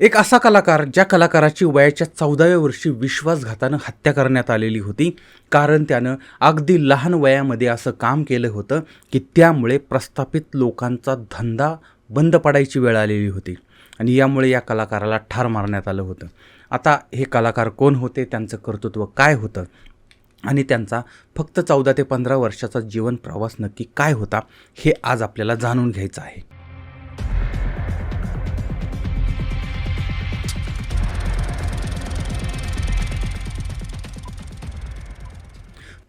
एक असा कलाकार ज्या कलाकाराची वयाच्या चौदाव्या वर्षी विश्वासघातानं हत्या करण्यात आलेली होती कारण त्यानं अगदी लहान वयामध्ये असं काम केलं होतं की त्यामुळे प्रस्थापित लोकांचा धंदा बंद पडायची वेळ आलेली होती आणि यामुळे या कलाकाराला ठार मारण्यात आलं होतं. आता हे कलाकार कोण होते त्यांचं कर्तृत्व काय होतं आणि त्यांचा फक्त चौदा ते पंधरा वर्षाचा जीवन प्रवास नक्की काय होता हे आज आपल्याला जाणून घ्यायचं आहे.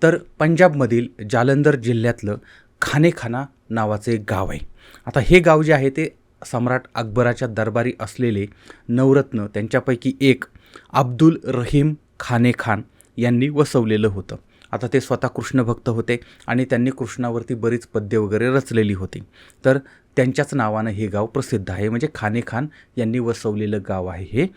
तर पंजाबमधील जालंधर जिल्ह्यातलं खानेखाना नावाचं एक गाव आहे. आता हे गाव जे आहे ते सम्राट अकबराच्या दरबारी असलेले नवरत्न त्यांच्यापैकी एक अब्दुल रहीम खाने खान यांनी वसवलेलं होतं. आता ते स्वतः कृष्णभक्त होते आणि त्यांनी कृष्णावरती बरीच पद्य वगैरे रचलेली होती. तर त्यांच्याच नावानं हे गाव प्रसिद्ध आहे. म्हणजे खाने खान यांनी वसवलेलं गाव आहे हे.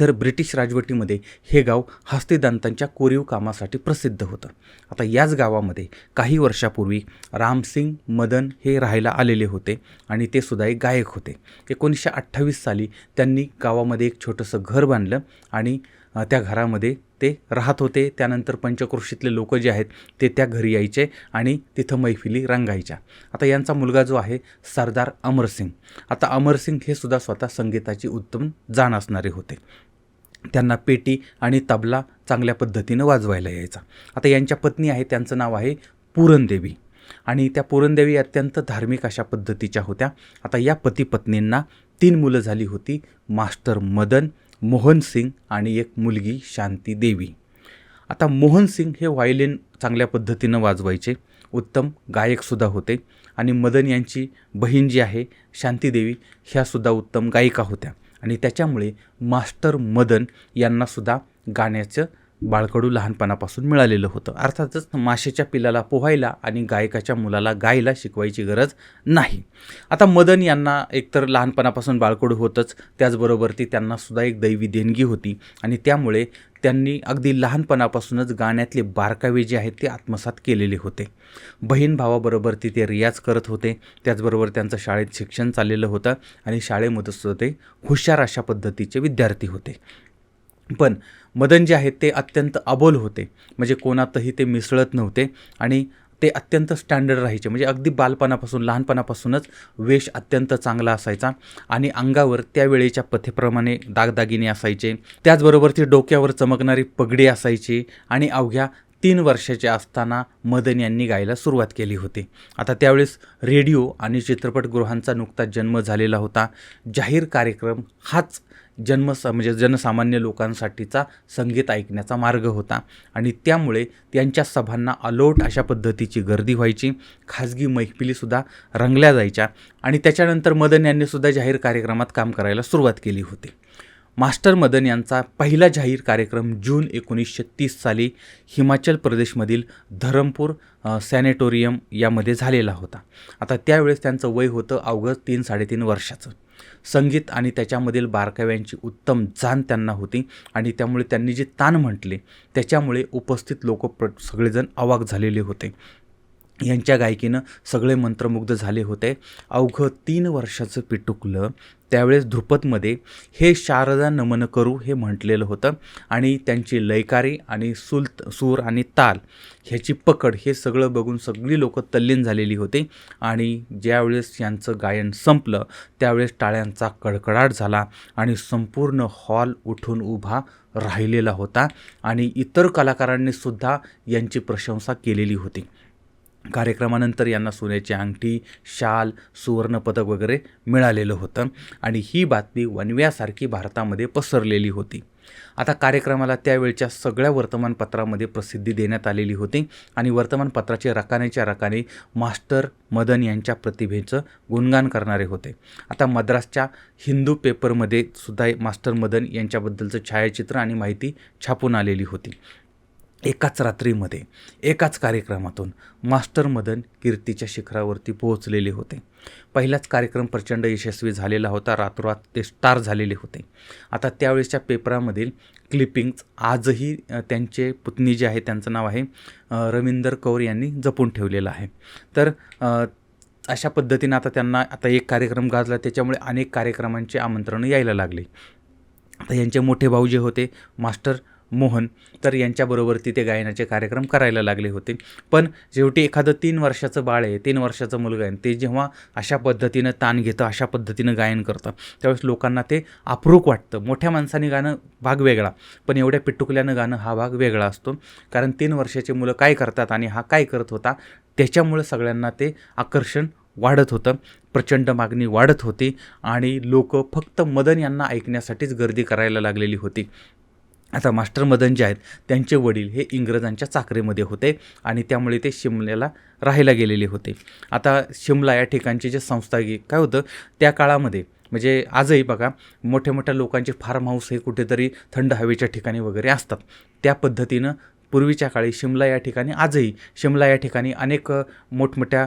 तर ब्रिटिश राजवटीमध्ये हे गाव हस्तिदंतांच्या कोरीव कामासाठी प्रसिद्ध होतं. आता याच गावामध्ये काही वर्षापूर्वी रामसिंग मदन हे राहायला आलेले होते आणि ते सुद्धा एक गायक होते. एकोणीसशे अठ्ठावीस साली त्यांनी गावामध्ये एक छोटंसं घर बांधलं आणि त्या घरामध्ये ते राहत होते. त्यानंतर पंचक्रोशीतले लोक जे आहेत ते त्या घरी यायचे आणि तिथं मैफिली रंगायच्या. आता यांचा मुलगा जो आहे सरदार अमरसिंग आता अमरसिंग हे सुद्धा स्वतः संगीताची उत्तम जाण असणारे होते. त्यांना पेटी आणि तबला चांगल्या पद्धतीनं वाजवायला यायचा. आता यांच्या पत्नी आहे त्यांचं नाव आहे पुरणदेवी. आणि त्या पुरणदेवी अत्यंत धार्मिक अशा पद्धतीच्या होत्या. आता या पती पत्नींना तीन मुलं झाली होती मास्टर मदन मोहन सिंग आणि एक मुलगी शांती देवी. आता मोहन सिंग हे व्हायलिन चांगल्या पद्धतीनं वाजवायचे. उत्तम गायकसुद्धा होते आणि मदन यांची बहीण जी आहे शांतीदेवी ह्यासुद्धा उत्तम गायिका होत्या. आणि त्याच्यामुळे मास्टर मदन यांनासुद्धा गाण्याचं बाळकडू लहानपणापासून मिळालेलं होतं. अर्थातच माशेच्या पिलाला पोहायला आणि गायकाच्या मुलाला गायला शिकवायची गरज नाही. आता मदन यांना एकतर लहानपणापासून बाळकडू होतंच त्याचबरोबर ती त्यांनासुद्धा एक दैवी देणगी होती आणि त्यामुळे त्यांनी अगदी लहानपणापासूनच गाण्यातले बारकावे जे आहेत ते आत्मसात केलेले होते. बहीण भावाबरोबर ती ते रियाज करत होते त्याचबरोबर त्यांचं शाळेत शिक्षण चाललेलं होतं आणि शाळेमध्ये सुद्धा ते हुशार अशा पद्धतीचे विद्यार्थी होते. पण मदन जे आहेत ते अत्यंत अबोल होते. म्हणजे कोणातही ते मिसळत नव्हते आणि ते अत्यंत स्टँडर्ड राहायचे. म्हणजे अगदी बालपणापासून लहानपणापासूनच वेश अत्यंत चांगला असायचा आणि अंगावर त्यावेळेच्या पथेप्रमाणे दागदागिने असायचे. त्याचबरोबर ती डोक्यावर चमकणारी पगडी असायची आणि अवघ्या तीन वर्षाचे असताना मदन यांनी गायला सुरुवात केली होती. आता त्यावेळेस रेडिओ आणि चित्रपटगृहांचा नुकताच जन्म झालेला होता. जाहीर कार्यक्रम हाच जन्म स म्हणजे जनसामान्य लोकांसाठीचा संगीत ऐकण्याचा मार्ग होता. आणि त्यामुळे त्यांच्या सभांना अलोट अशा पद्धतीची गर्दी व्हायची. खाजगी मैफिलीसुद्धा रंगल्या जायच्या. आणि त्याच्यानंतर मदन यांनीसुद्धा जाहीर कार्यक्रमात काम करायला सुरुवात केली होती. मास्टर मदन यांचा पहिला जाहीर कार्यक्रम जून एकोणीसशे तीस साली हिमाचल प्रदेशमधील धरमपूर सॅनेटोरियम यामध्ये झालेला होता. आता त्यावेळेस त्यांचं वय होतं अवघं तीन साडेतीन वर्षाचं. संगीत आणि त्याच्यामधील बारकाव्यांची उत्तम जाण त्यांना होती आणि त्यामुळे त्यांनी जे ताण म्हटले त्याच्यामुळे उपस्थित लोक प्र सगळेजण अवाक झालेले होते. यांच्या गायकीनं सगळे मंत्रमुग्ध झाले होते. अवघं तीन वर्षाचं पिटुकलं त्यावेळेस ध्रुपदमध्ये हे शारदा नमन करू हे म्हटलेलं होतं आणि त्यांची लयकारी आणि सुल सूर आणि ताल ह्याची पकड हे सगळं बघून सगळी लोकं तल्लीन झालेली होती आणि ज्यावेळेस यांचं गायन संपलं त्यावेळेस टाळ्यांचा कडकडाट झाला आणि संपूर्ण हॉल उठून उभा राहिलेला होता आणि इतर कलाकारांनी सुद्धा यांची प्रशंसा केलेली होती. कार्यक्रमानंतर यांना सोन्याची अंगठी शाल सुवर्णपदक वगैरे मिळालेलं होतं. आणि ही बातमी वनव्यासारखी भारतामध्ये पसरलेली होती. आता कार्यक्रमाला त्यावेळच्या सगळ्या वर्तमानपत्रामध्ये प्रसिद्धी देण्यात आलेली होती. आणि वर्तमानपत्राचे रकानेच्या रकाने मास्टर मदन यांच्या प्रतिभेचं गुणगान करणारे होते. आता मद्रासच्या हिंदू पेपरमध्ये सुद्धा मास्टर मदन यांच्याबद्दलचं छायाचित्र आणि माहिती छापून आलेली होती. एकाच रात्रीमध्ये एकाच कार्यक्रमातून मास्टर मदन कीर्तीच्या शिखरावरती पोहोचलेले होते. पहिलाच कार्यक्रम प्रचंड यशस्वी झालेला होता रातोरात ते स्टार झालेले होते. आता त्यावेळेसच्या पेपरामधील क्लिपिंग्स आजही त्यांचे पुतणी जे आहे त्यांचं नाव आहे रवींदर रविंदर कौर यांनी जपून ठेवलेलं आहे. तर अशा पद्धतीनं आता त्यांना आता एक कार्यक्रम गाजला त्याच्यामुळे अनेक कार्यक्रमांचे आमंत्रणं यायला लागले. आता यांचे मोठे भाऊ जे होते मास्टर मोहन तर यांच्याबरोबर तिथे गायनाचे कार्यक्रम करायला लागले होते. पण शेवटी एखादं तीन वर्षाचं बाळ आहे तीन वर्षाचं मुलगा आहे ते जेव्हा अशा पद्धतीनं ताण घेतं अशा पद्धतीनं गायन करतं त्यावेळेस लोकांना ते अप्रूक वाटतं. मोठ्या माणसाने गाणं भाग वेगळा पण एवढ्या पिटुकल्यानं गाणं हा भाग वेगळा असतो. कारण तीन वर्षाची मुलं काय करतात आणि हा काय करत होता त्याच्यामुळं सगळ्यांना ते आकर्षण वाढत होतं प्रचंड मागणी वाढत होती आणि लोक फक्त मदन यांना ऐकण्यासाठीच गर्दी करायला लागलेली होती. आता मास्टर मदन जे आहेत त्यांचे वडील हे इंग्रजांच्या चाकरीमध्ये होते आणि त्यामुळे ते शिमल्याला राहायला गेलेले होते. आता शिमला या ठिकाणचे जे संस्थागिक काय होतं त्या काळामध्ये म्हणजे आजही बघा मोठ्या मोठ्या लोकांचे फार्म हाऊस हे कुठेतरी थंड हवेच्या ठिकाणी वगैरे असतात. त्या पद्धतीनं पूर्वीच्या काळी शिमला या ठिकाणी आजही शिमला या ठिकाणी अनेक मोठमोठ्या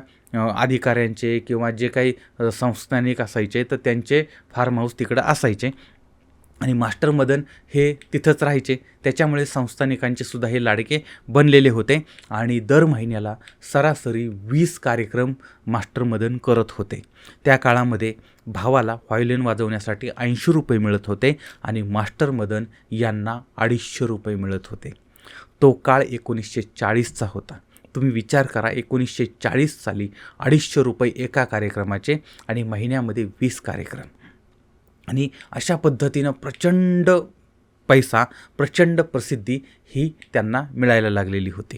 अधिकाऱ्यांचे किंवा जे काही संस्थानिक असायचे तर त्यांचे फार्म हाऊस तिकडं असायचे. आणि मास्टर मदन हे तिथंच राहायचे. त्याच्यामुळे संस्थानिकांचे सुद्धा हे लाडके बनलेले होते आणि दर महिन्याला सरासरी वीस कार्यक्रम मास्टर मदन करत होते. त्या काळामध्ये भावाला व्हायोलिन वाजवण्यासाठी ऐंशी रुपये मिळत होते आणि मास्टर मदन यांना अडीचशे रुपये मिळत होते. तो काळ एकोणीसशे चाळीसचा होता. तुम्ही विचार करा एकोणीसशे चाळीस साली अडीचशे रुपये एका कार्यक्रमाचे आणि महिन्यामध्ये वीस कार्यक्रम. आणि अशा पद्धतीनं प्रचंड पैसा प्रचंड प्रसिद्धी ही त्यांना मिळायला लागलेली होती.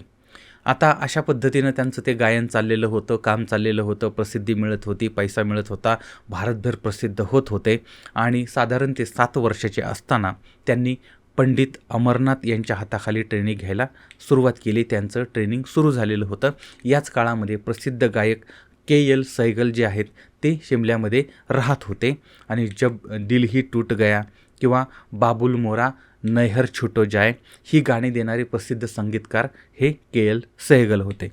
आता अशा पद्धतीनं त्यांचं ते गायन चाललेलं होतं काम चाललेलं होतं प्रसिद्धी मिळत होती पैसा मिळत होता भारतभर प्रसिद्ध होत होते आणि साधारण ते सात वर्षाचे असताना त्यांनी पंडित अमरनाथ यांच्या हाताखाली ट्रेनिंग घ्यायला सुरुवात केली. त्यांचं ट्रेनिंग सुरू झालेलं होतं. याच काळामध्ये प्रसिद्ध गायक के एल सैगल जे आहेत ते शिमल्यामध्ये राहत होते. आणि जब दिल ही टूट गया किंवा बाबुल मोरा नैहर छुटो जाय ही गाणी देणारे प्रसिद्ध संगीतकार हे के एल सहगल होते.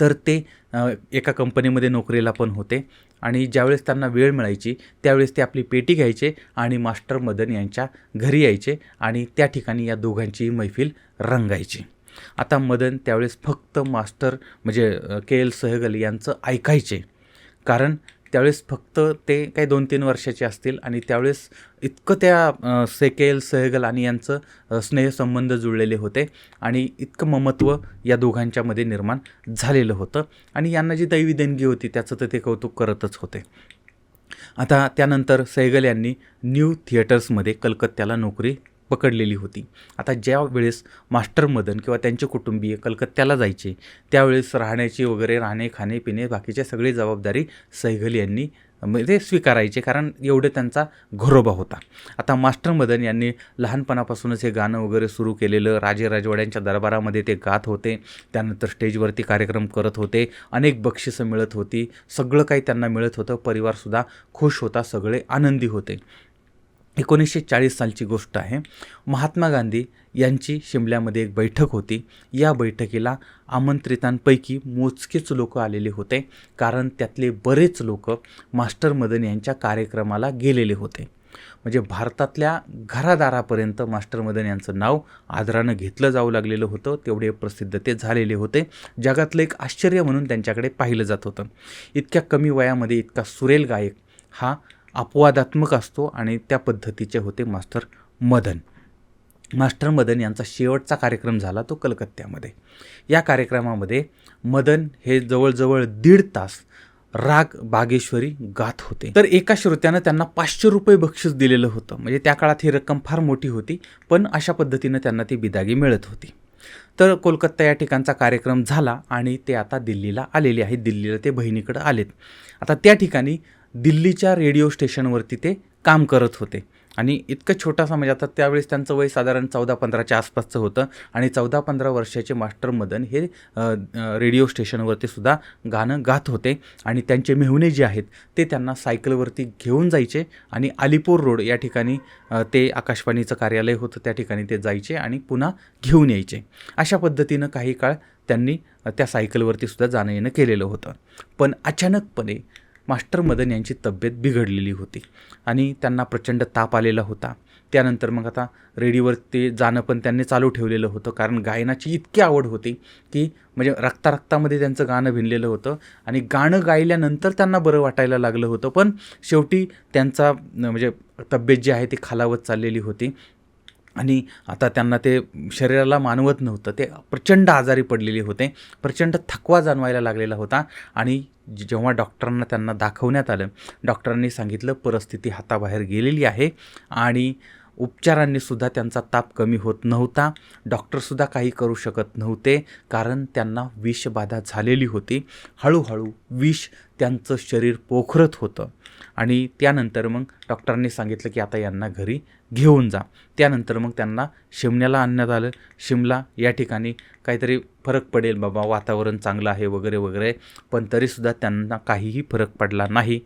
तर ते एका कंपनीमध्ये नोकरीला पण होते. आणि ज्यावेळेस त्यांना वेळ मिळायची त्यावेळेस ते आपली पेटी घ्यायचे आणि मास्टर मदन यांच्या घरी यायचे आणि त्या ठिकाणी या दोघांचीही मैफिल रंगायची. आता मदन त्यावेळेस फक्त मास्टर म्हणजे के एल सहगल यांचं ऐकायचे. कारण त्यावेळेस फक्त ते काही दोन तीन वर्षाचे असतील आणि त्यावेळेस इतकं त्या से के एल सहगल आणि यांचं स्नेहसंबंध जुळलेले होते आणि इतकं ममत्व या दोघांच्यामध्ये निर्माण झालेलं होतं आणि यांना जी दैवी देणगी होती त्याचं तर ते कौतुक करतच होते. आता त्यानंतर सैगल यांनी न्यू थिएटर्समध्ये कलकत्त्याला नोकरी पकडलेली होती. आता ज्या वेळेस मास्टर मदन किंवा त्यांचे कुटुंबीय कलकत्त्याला जायचे त्यावेळेस राहण्याची वगैरे राहणे खाणे पिणे बाकीचे सगळी जबाबदारी सैगल यांनी म्हणजे स्वीकारायचे कारण एवढे त्यांचा घरोबा होता. आता मास्टर मदन यांनी लहानपणापासूनच हे गाणं वगैरे सुरू केलेलं राजे राजवाड्यांच्या दरबारामध्ये ते गात होते त्यानंतर स्टेजवरती कार्यक्रम करत होते अनेक बक्षिसं मिळत होती सगळं काही त्यांना मिळत होतं परिवारसुद्धा खुश होता सगळे आनंदी होते. एकोणीसशे चाळीस सालची गोष्ट आहे. महात्मा गांधी यांची शिमल्यामध्ये एक बैठक होती. या बैठकीला आमंत्रितांपैकी मोजकेच लोक आलेले होते. कारण त्यातले बरेच लोक मास्टर मदन यांच्या कार्यक्रमाला गेलेले होते. म्हणजे भारतातल्या घरादारापर्यंत मास्टर मदन यांचं नाव आदरानं घेतलं जाऊ लागलेलं होतं. तेवढे प्रसिद्ध ते झालेले होते. जगातलं एक आश्चर्य म्हणून त्यांच्याकडे पाहिलं जात होतं. इतक्या कमी वयामध्ये इतका सुरेल गायक हा अपवादात्मक असतो आणि त्या पद्धतीचे होते मास्टर मदन. मास्टर मदन यांचा शेवटचा कार्यक्रम झाला तो कलकत्त्यामध्ये. या कार्यक्रमामध्ये मदन हे जवळजवळ दीड तास राग बागेश्वरी गात होते. तर एका श्रोत्यानं त्यांना पाचशे रुपये बक्षीस दिलेलं होतं. म्हणजे त्या काळात ही रक्कम फार मोठी होती पण अशा पद्धतीनं त्यांना ती बिदागी मिळत होती. तर कोलकाता या ठिकाणचा कार्यक्रम झाला आणि ते आता दिल्लीला आलेले आहेत. दिल्लीला ते बहिणीकडं आलेत. आता त्या ठिकाणी दिल्लीच्या रेडिओ स्टेशनवरती ते काम करत होते. आणि इतकं छोटासा म्हणजे आता त्यावेळेस त्यांचं वय साधारण चौदा पंधराच्या आसपासचं होतं. आणि चौदा पंधरा वर्षाचे मास्टर मदन हे रेडिओ स्टेशनवरती सुद्धा गाणं गात होते. आणि त्यांचे मेहुणे जे आहेत ते त्यांना सायकलवरती घेऊन जायचे. आणि अलिपूर रोड या ठिकाणी ते आकाशवाणीचं कार्यालय होतं त्या ठिकाणी ते जायचे आणि पुन्हा घेऊन यायचे. अशा पद्धतीनं काही काळ त्यांनी त्या सायकलवरती सुद्धा जाणं येणं केलेलं होतं. पण अचानकपणे मास्टर मदन यांची तब्येत बिघडलेली होती आणि त्यांना प्रचंड ताप आलेला होता. त्यानंतर मग आता रेडीवर ते जाणं पण त्यांनी चालू ठेवलेलं होतं. कारण गायनाची इतकी आवड होती की म्हणजे रक्ता रक्तामध्ये त्यांचं गाणं भिनलेलं होतं आणि गाणं गायल्यानंतर त्यांना बरं वाटायला लागलं होतं. पण शेवटी त्यांचा म्हणजे तब्येत जी आहे ती खालावत चाललेली होती. आणि आता त्यांना ते शरीराला मानवत नव्हतं. ते प्रचंड आजारी पडलेले होते. प्रचंड थकवा जाणवायला लागलेला होता. आणि जेव्हा डॉक्टरांना त्यांना दाखवण्यात आलं डॉक्टरांनी सांगितलं परिस्थिती हाताबाहेर गेलेली आहे आणि उपचारांनीसुद्धा त्यांचा ताप कमी होत नव्हता. डॉक्टरसुद्धा काही करू शकत नव्हते कारण त्यांना विषबाधा झालेली होती. हळूहळू विष त्यांचं शरीर पोखरत होतं. आणि त्यानंतर मग डॉक्टरांनी सांगितलं की आता यांना घरी घेऊन जा. त्यानंतर मग त्यांना शिमण्याला आणण्यात आलं. शिमला या ठिकाणी काहीतरी फरक पडेल बाबा वातावरण चांगलं आहे वगैरे वगैरे पण तरीसुद्धा त्यांना काहीही फरक पडला नाही.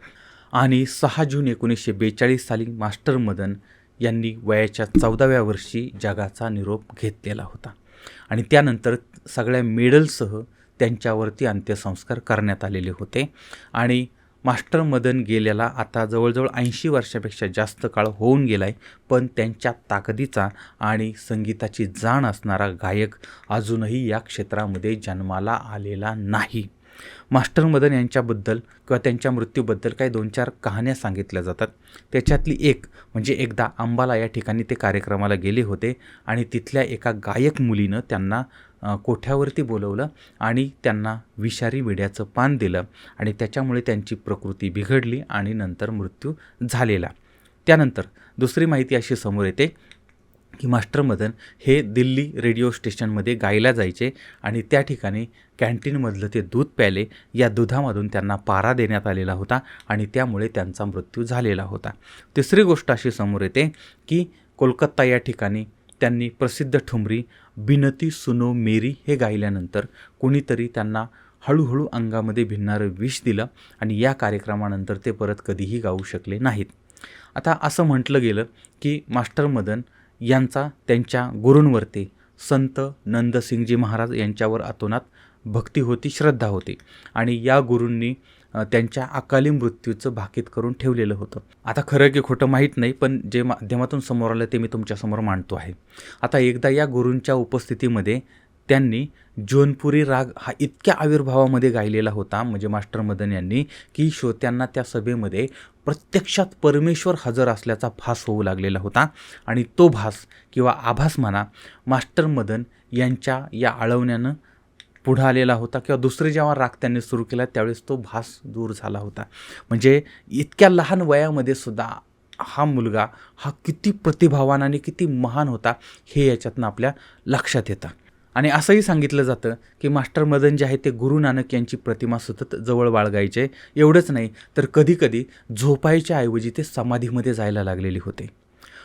आणि सहा जून एकोणीसशे बेचाळीस साली मास्टर मदन यांनी वयाच्या चौदाव्या वर्षी जगाचा निरोप घेतलेला होता. आणि त्यानंतर सगळ्या मेडलसह त्यांच्यावरती अंत्यसंस्कार करण्यात आलेले होते. आणि मास्टर मदन गेलेला आता जवळजवळ ऐंशी वर्षापेक्षा जास्त काळ होऊन गेला आहे पण त्यांच्या ताकदीचा आणि संगीताची जाण असणारा गायक अजूनही या क्षेत्रामध्ये जन्माला आलेला नाही. मास्टर मदन यांच्याबद्दल किंवा त्यांच्या मृत्यूबद्दल काही दोन चार कहाण्या सांगितल्या जातात. त्याच्यातली एक म्हणजे एकदा अंबाला या ठिकाणी ते कार्यक्रमाला गेले होते आणि तिथल्या एका गायक मुलीनं त्यांना कोठ्यावरती बोलवलं आणि त्यांना विषारी विड्याचं पान दिलं आणि त्याच्यामुळे त्यांची प्रकृती बिघडली आणि नंतर मृत्यू झालेला. त्यानंतर दुसरी माहिती अशी समोर येते की मास्टर मदन हे दिल्ली रेडिओ स्टेशनमध्ये गायला जायचे आणि त्या ठिकाणी कॅन्टीनमधलं ते दूध प्याले या दुधामधून त्यांना पारा देण्यात आलेला होता आणि त्यामुळे त्यांचा मृत्यू झालेला होता. तिसरी गोष्ट अशी समोर येते की कोलकाता या ठिकाणी त्यांनी प्रसिद्ध ठुमरी बिनती सुनो मेरी हे गायल्यानंतर कोणीतरी त्यांना हळूहळू अंगामध्ये भिनणारं विष दिलं आणि या कार्यक्रमानंतर ते परत कधीही गाऊ शकले नाहीत. आता असं म्हटलं गेलं की मास्टर मदन यांचा त्यांच्या गुरूंवरती संत नंदसिंगजी महाराज यांच्यावर अतोनात भक्ती होती श्रद्धा होती आणि या गुरूंनी त्यांच्या अकाली मृत्यूचं भाकीत करून ठेवलेलं होतं. आता खरं की खोटं माहीत नाही पण जे माध्यमातून समोर आलं ते मी तुमच्यासमोर मांडतो आहे. आता एकदा या गुरूंच्या उपस्थितीमध्ये त्यांनी जोनपुरी राग हा इतक्या आविर्भावामध्ये गायलेला होता म्हणजे मास्टर मदन यांनी की श्रोत्यांना त्या सभेमध्ये प्रत्यक्षात परमेश्वर हजर असल्याचा भास होऊ लागलेला होता. आणि तो भास किंवा आभास म्हणा मास्टर मदन यांच्या या आळवण्यानं पुढं आलेला होता किंवा दुसरे जेव्हा राग त्यांनी सुरू केला त्यावेळेस तो भास दूर झाला होता. म्हणजे इतक्या लहान वयामध्ये सुद्धा हा मुलगा हा किती प्रतिभावान आणि किती महान होता हे याच्यातनं आपल्या लक्षात येतं. आणि असंही सांगितलं जातं की मास्टर मदन जे आहे ते गुरु नानक यांची प्रतिमा सतत जवळ बाळगायचे. एवढंच नाही तर कधीकधी झोपायच्या ऐवजी ते समाधीमध्ये जायला लागलेले होते.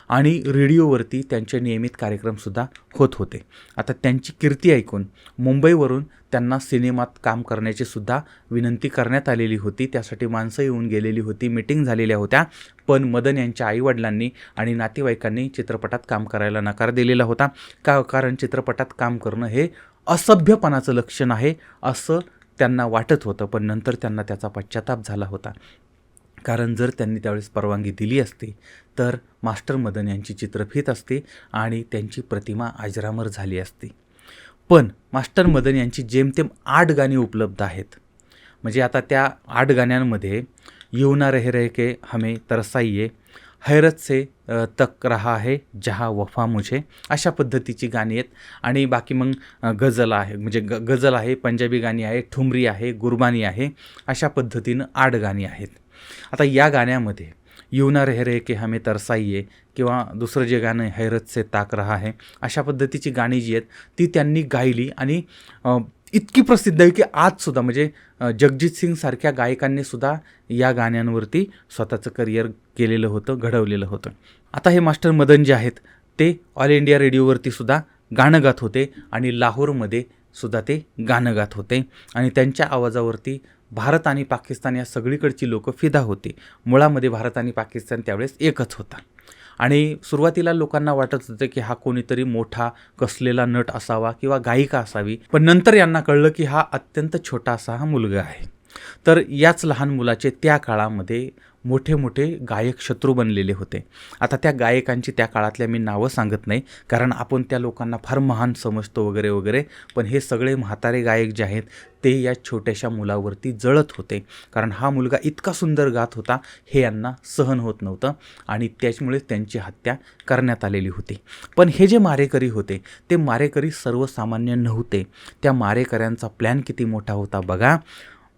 आणि रेडिओवरती त्यांचे नियमित कार्यक्रमसुद्धा होत होते. आता त्यांची कीर्ती ऐकून मुंबईवरून त्यांना सिनेमात काम करण्याची सुद्धा विनंती करण्यात आलेली होती. त्यासाठी माणसं येऊन गेलेली होती मिटिंग झालेल्या होत्या. पण मदन यांच्या आईवडिलांनी आणि नातेवाईकांनी चित्रपटात काम करायला नकार दिलेला होता. का कारण चित्रपटात काम करणं हे असभ्यपणाचं लक्षण आहे असं त्यांना वाटत होतं. पण नंतर त्यांना त्याचा पश्चाताप झाला होता. कारण जर त्यांनी त्यावेळेस परवानगी दिली असती तर मास्टर मदन यांची चित्रफित असते आणि त्यांची प्रतिमा अजरामर झाली असती. पण मास्टर मदन यांची जेमतेम आठ गाणी उपलब्ध आहेत. म्हणजे आता त्या आठ गाण्यांमध्ये येऊना रहे रहे के हमें तरसाइये हैरत से तक रहा है जहा वफा मुझे अशा पद्धतीची गाणी आहेत. आणि बाकी मग गझल आहे म्हणजे ग गझल आहे पंजाबी गाणी आहे ठुमरी आहे गुरबानी आहे अशा पद्धतीनं आठ गाणी आहेत. आता या गाण्यामध्ये युना रह रे के हमे तरसाईये किंवा दुसरं जे गाणं आहे हैरत से ताक रहा आहे अशा पद्धतीची गाणी जी आहेत ती त्यांनी गायली आणि इतकी प्रसिद्ध आहे की आजसुद्धा म्हणजे जगजित सिंगसारख्या गायकांनीसुद्धा या गाण्यांवरती स्वतःचं करिअर केलेलं होतं घडवलेलं होतं. आता हे मास्टर मदन जे आहेत ते ऑल इंडिया रेडिओवरती सुद्धा गाणं गात होते आणि लाहोरमध्ये सुद्धा ते गाणं गात होते आणि त्यांच्या आवाजावरती भारत आणि पाकिस्तान या सगळीकडची लोकं फिदा होती. मुळामध्ये भारत आणि पाकिस्तान त्यावेळेस एकच होता. आणि सुरुवातीला लोकांना वाटत होतं की हा कोणीतरी मोठा कसलेला नट असावा किंवा गायिका असावी. पण नंतर यांना कळलं की हा अत्यंत छोटा असा हा मुलगा आहे. तर याच लहान मुलाचे त्या काळामध्ये मोठे मोठे गायक शत्रू बनलेले होते. आता त्या गायकांची त्या काळातल्या मी नावं सांगत नाही कारण आपण त्या लोकांना फार महान समजतो वगैरे वगैरे. पण हे सगळे म्हातारे गायक जे आहेत ते या छोट्याशा मुलावरती जळत होते. कारण हा मुलगा इतका सुंदर गात होता हे यांना सहन होत नव्हतं आणि त्याच्यामुळे त्यांची हत्या करण्यात आलेली होती. पण हे जे मारेकरी होते ते मारेकरी सर्वसामान्य नव्हते. त्या मारेकऱ्यांचा प्लॅन किती मोठा होता बघा.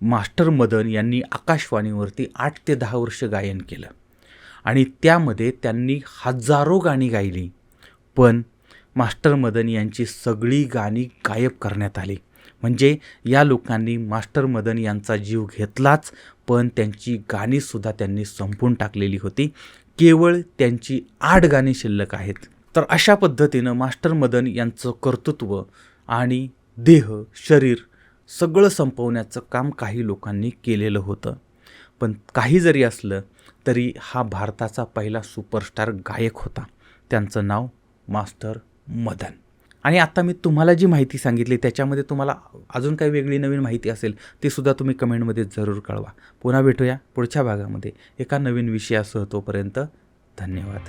मास्टर मदन यांनी आकाशवाणीवरती आठ ते दहा वर्ष गायन केलं. आणि त्यामध्ये त्यांनी हजारो गाणी गायली. पण मास्टर मदन यांची सगळी गाणी गायब करण्यात आली. म्हणजे या लोकांनी मास्टर मदन यांचा जीव घेतलाच पण त्यांची गाणीसुद्धा त्यांनी संपून टाकलेली होती. केवळ त्यांची आठ गाणी शिल्लक आहेत. तर अशा पद्धतीनं मास्टर मदन यांचं कर्तृत्व आणि देह शरीर सगळं संपवण्याचं काम काही लोकांनी केलेलं होतं. पण काही जरी असलं तरी हा भारताचा पहिला सुपरस्टार गायक होता. त्यांचं नाव मास्टर मदन. आणि आता मी तुम्हाला जी माहिती सांगितली त्याच्यामध्ये तुम्हाला अजून काही वेगळी नवीन माहिती असेल ती सुद्धा तुम्ही कमेंटमध्ये जरूर कळवा. पुन्हा भेटूया पुढच्या भागामध्ये. एका नवीन विषयासह तोपर्यंत धन्यवाद.